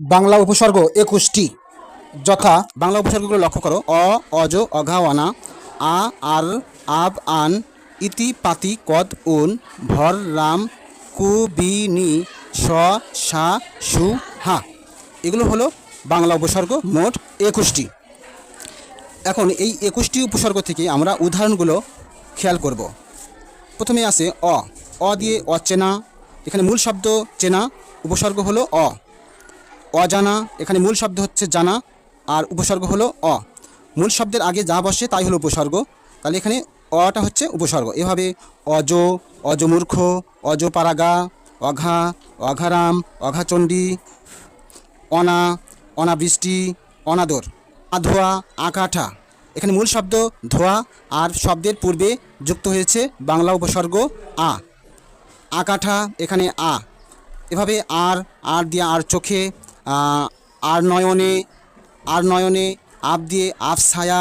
বাংলা উপসর্গ একুশটি। যথা বাংলা উপসর্গগুলো লক্ষ্য করো। অ, অজ, অঘা, অনা, আ আর আব, আন, ইতি, পাতি, কদ, উন, ভর, রাম, কু, বি, নি, স, সা, সু, হা। এগুলো হলো বাংলা উপসর্গ মোট একুশটি। এখন এই একুশটি উপসর্গ থেকে আমরা উদাহরণগুলো খেয়াল করব। প্রথমে আছে অ। অ দিয়ে অচেনা। এখানে মূল শব্দ চেনা। উপসর্গ হলো অ। অজানা, এখানে মূল শব্দ হচ্ছে জানা, আর উপসর্গ হলো অ। মূল শব্দের আগে যা বসে তাই হলো উপসর্গ। তাহলে এখানে অটা হচ্ছে উপসর্গ। এভাবে অজ, অজমূর্খ, অজপারাগা, অঘা, অঘারাম, অঘাচণ্ডী, অনা, অনাবৃষ্টি, অনাদর, আধোয়া, আকাঠা। এখানে মূল শব্দ ধোয়া, আর শব্দের পূর্বে যুক্ত হয়েছে বাংলা উপসর্গ আ। আকাঠা, এখানে আ। এভাবে আর আর দিয়ে আর চোখে আর নয়নে আর নয়নে আপ দিয়ে আপ ছায়া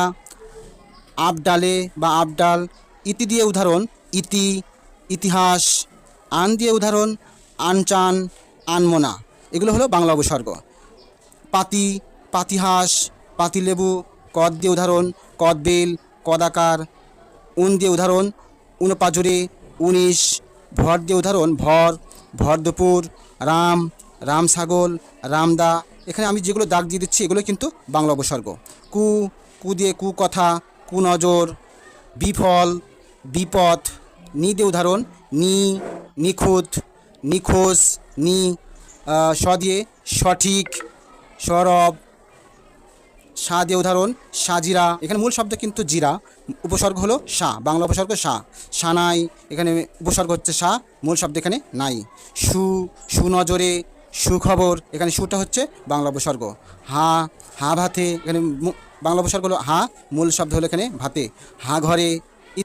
আপ ডালে বা আপ ডাল, ইতি দিয়ে উদাহরণ, ইতি, ইতিহাস, আন দিয়ে উদাহরণ আনচান আনমোনা এগুলো হলো বাংলা উপসর্গ পাতি, পাতিহাস, পাতিলেবু, কদ দিয়ে উদাহরণ কদবেল কদাকার উন দিয়ে উদাহরণ উনপাজরে উনিশ, ভর দিয়ে উদাহরণ, ভর ভর দুপুর, রাম রাম ছাগল রামদা, এখানে আমি যেগুলো দাগ দিয়ে দিচ্ছি, এগুলো কিন্তু বাংলা উপসর্গ। কু কু দিয়ে কু কথা, কু নজর বিফল বিপদ নি দিয়ে উদাহরণ, নি, নিখুঁত, নিখোঁজ, নি স দিয়ে সঠিক, সরব, সা দিয়ে উদাহরণ সাজিরা এখানে মূল শব্দ কিন্তু জিরা। উপসর্গ হলো সা, বাংলা উপসর্গ সা। সানাই এখানে উপসর্গ হচ্ছে সা, মূল শব্দ এখানে নাই। সু সুনজরে সুখবর, এখানে সুটা হচ্ছে বাংলা উপসর্গ। হা হা ভাতে, এখানে বাংলা উপসর্গ হলো হা, মূল শব্দ হলো এখানে ভাতে। হা ঘরে